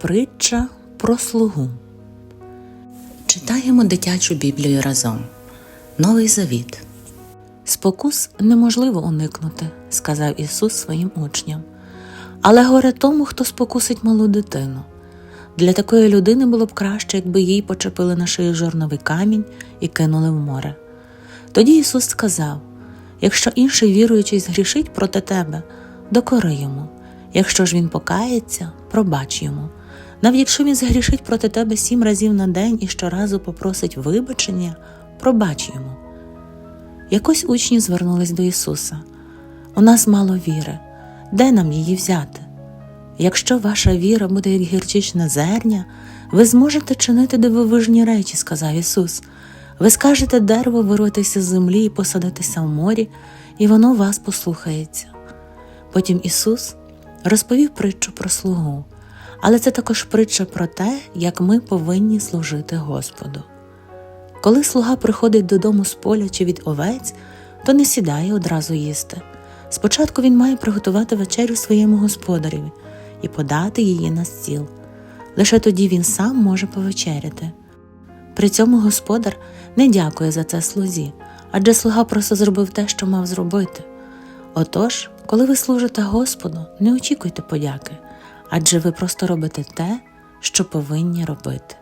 Притча про слугу. Читаємо дитячу Біблію разом. Новий Завіт. Спокус неможливо уникнути, сказав Ісус своїм учням. Але горе тому, хто спокусить малу дитину. Для такої людини було б краще, якби їй почепили на шию жорновий камінь і кинули в море. Тоді Ісус сказав: якщо інший віруючий згрішить проти тебе, докори йому. Якщо ж він покається, пробач йому. Навіть якщо він згрішить проти тебе сім разів на день і щоразу попросить вибачення, пробач йому. Якось учні звернулись до Ісуса. У нас мало віри. Де нам її взяти? Якщо ваша віра буде як гірчичне зерня, ви зможете чинити дивовижні речі, сказав Ісус. Ви скажете дерево вирватися з землі і посадитися в морі, і воно вас послухається. Потім Ісус розповів притчу про слугу, але це також притча про те, як ми повинні служити Господу. Коли слуга приходить додому з поля чи від овець, то не сідає одразу їсти. Спочатку він має приготувати вечерю своєму господареві і подати її на стіл. Лише тоді він сам може повечеряти. При цьому господар не дякує за це слузі, адже слуга просто зробив те, що мав зробити. Отож, коли ви служите Господу, не очікуйте подяки, адже ви просто робите те, що повинні робити.